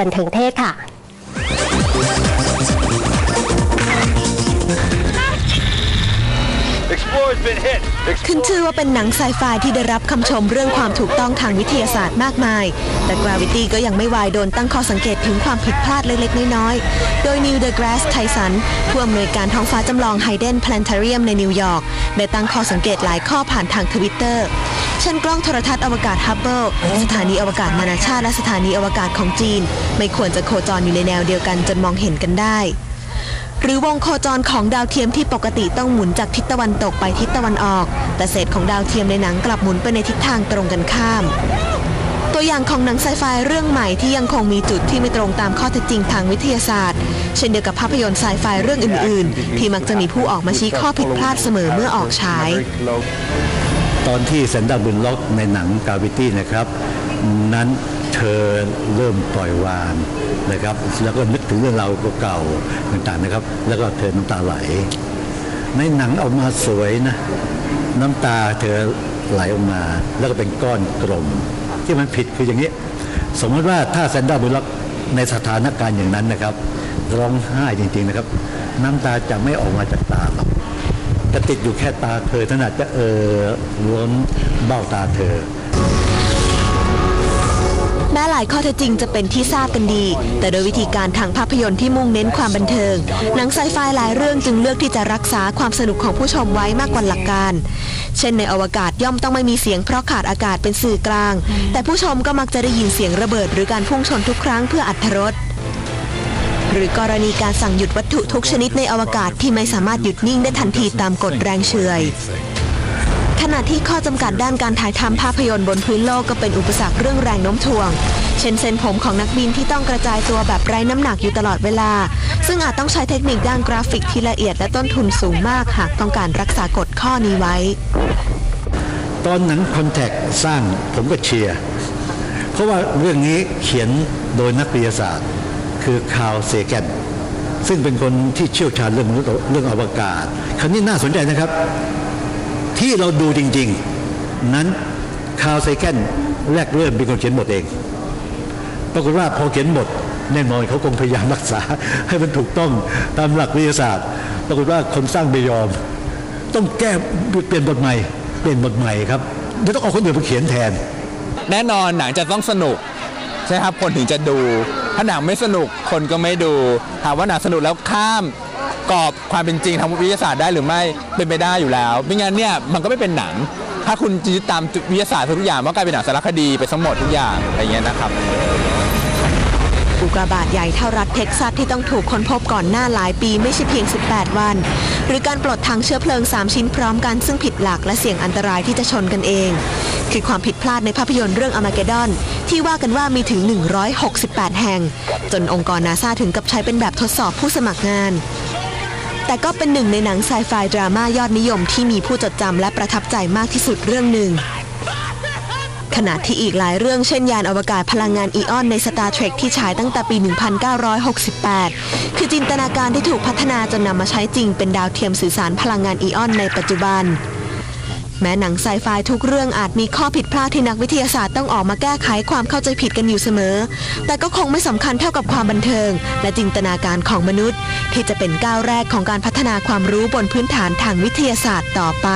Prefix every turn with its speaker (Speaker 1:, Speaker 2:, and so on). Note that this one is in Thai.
Speaker 1: บันเทิงเทศค่ะ
Speaker 2: Explorer's been hit.
Speaker 3: ขึ้นชื่อว่าเป็นหนังไซไฟที่ได้รับคำชมเรื่องความถูกต้องทางวิทยาศาสตร์มากมาย แต่ Gravity ก็ยังไม่วายโดนตั้งข้อสังเกตถึงความผิดพลาดเล็กๆ น้อยๆ โดย Neil deGrasse Tyson ผู้อำนวยการท้องฟ้าจำลอง Hayden Planetarium ในนิวยอร์กได้ตั้งข้อสังเกตหลายข้อผ่านทางทวิตเตอร์ เช่นกล้องโทรทัศน์อวกาศฮับเบิลสถานีอวกาศนานาชาติและสถานีอวกาศของจีน ไม่ควรจะโคจรอยู่ในแนวเดียวกันจนมองเห็นกันได้ หรือวงโคจรของดาวเทียมที่ปกติต้องหมุนจากทิศตะวันตกไปทิศตะวันออก แต่เศษของดาวเทียมในหนังกลับหมุนไปในทิศทางตรงกันข้ามตัวอย่างของหนังไซไฟเรื่องใหม่ที่ยังคงมีจุดที่ไม่ตรงตามข้อเท็จจริงทางวิทยาศาสตร์ เช่นเดียวกับภาพยนตร์ไซไฟเรื่องอื่น ๆ ที่มักจะมีผู้ออกมาชี้ข้อผิดพลาดเสมอเมื่อออกฉาย
Speaker 4: ตอนที่แซนด้าบุนล็อกในหนังกาวิตี้นะครับ นั้นเธอเริ่มปล่อยวางนะครับ แล้วก็นึกถึงเรื่องราวเก่าๆต่างๆนะครับ แล้วก็เธอน้ำตาไหล ในหนังออกมาสวยนะ น้ำตาเธอไหลออกมา แล้วก็เป็นก้อนกลม ที่มันผิดคืออย่างนี้ สมมติว่าถ้าแซนด้าบุลล็อกในสถานการณ์อย่างนั้นนะครับร้องไห้จริงๆนะครับ น้ำตาจะไม่ออกมาจากตาหรอก จะติดอยู่แค่ตาเธอถนัดจะเออล้นเบ้าตาเธอ
Speaker 3: แม้หลายข้อเท็จจริงจะเป็นที่ทราบกันดี แต่โดยวิธีการทางภาพยนตร์ที่มุ่งเน้นความบันเทิง หนังไซไฟหลายเรื่องจึงเลือกที่จะรักษาความสนุกของผู้ชมไว้มากกว่าหลักการ เช่นในอวกาศย่อมต้องไม่มีเสียงเพราะขาดอากาศเป็นสื่อกลาง แต่ผู้ชมก็มักจะได้ยินเสียงระเบิด หรือการพุ่งชนทุกครั้งเพื่ออัธรส หรือกรณีการสั่งหยุดวัตถุทุกชนิดในอวกาศที่ไม่สามารถหยุดนิ่งได้ทันทีตามกฎแรงเฉื่อยขณะที่ข้อจำกัดด้านการถ่ายทำภาพยนตร์บนพื้นโลกก็เป็นอุปสรรคเรื่องแรงโน้มถ่วง เช่นเส้นผมของนักบินที่ต้องกระจายตัวแบบไร้น้ำหนักอยู่ตลอดเวลา ซึ่งอาจต้องใช้เทคนิคด้านกราฟิกที่ละเอียดและต้นทุนสูงมากหากต้องการรักษากฎข้อนี้ไว้
Speaker 4: ตอนหนังคอนแทคสร้างผมก็เชียร์ เพราะว่าเรื่องนี้เขียนโดยนักวิทยาศาสตร์ คือคาร์ลเซแกนซึ่งเป็นคนที่เชี่ยวชาญเรื่องเรื่องอวกาศคราวนี้น่าสนใจนะครับ ที่เราดูจริง ๆ นั้นคาร์ลเซแกนแรกเริ่มเป็นคนเขียนบทเอง ปรากฏว่าพอเขียนบทแน่นอนเขาคงพยายามรักษาให้มันถูกต้องตามหลักวิทยาศาสตร์ ปรากฏว่าคนสร้างไม่ยอม ต้องแก้เปลี่ยนบทใหม่เปลี่ยนบทใหม่ครับจะต้องเอาคนอื่นมาเขียนแทน
Speaker 5: แน่นอนหนังจะต้องสนุก ใช่ครับคนถึงจะดู ถ้าหนังไม่สนุกคนก็ไม่ดูถามว่าหนังสนุกแล้วข้ามกรอบความเป็นจริงทางวิทยาศาสตร์ได้หรือไม่เป็นไปได้อยู่แล้วไม่งั้นเนี่ยมันก็ไม่เป็นหนัง ถ้าคุณยึดตามวิทยาศาสตร์ทุกอย่างมันก็กลายเป็นหนังสารคดีไปทั้งหมดทุกอย่างอะไรเงี้ยนะครับ
Speaker 3: กาบาตใหญ่เท่ารัฐเท็กซัสที่ต้องถูกค้นพบก่อนหน้าหลายปีไม่ใช่เพียง 18 วัน หรือการปลดถังเชื้อเพลิง 3 ชิ้นพร้อมกันซึ่งผิดหลักและเสี่ยงอันตรายที่จะชนกันเอง คือความผิดพลาดในภาพยนตร์เรื่องอมาเกดอน ที่ว่ากันว่ามีถึง 168 แห่ง จนองค์กรนาซาถึงกับใช้เป็นแบบทดสอบผู้สมัครงานแต่ก็เป็นหนึ่งในหนังไซไฟดราม่ายอดนิยมที่มีผู้จดจำและประทับใจมากที่สุดเรื่องหนึ่ง ขณะที่อีกหลายเรื่องเช่นยานอวกาศพลังงานอีออนใน Star Trek ที่ฉายตั้งแต่ปี 1968 คือจินตนาการที่ถูกพัฒนาจนนำมาใช้จริงเป็นดาวเทียมสื่อสารพลังงานอีออนในปัจจุบัน แม้หนังไซไฟทุกเรื่องอาจมีข้อผิดพลาดที่นักวิทยาศาสตร์ต้องออกมาแก้ไขความเข้าใจผิดกันอยู่เสมอ แต่ก็คงไม่สำคัญเท่ากับความบันเทิง และจินตนาการของมนุษย์ ที่จะเป็นก้าวแรกของการพัฒนาความรู้บนพื้นฐานทางวิทยาศาสตร์ต่อไป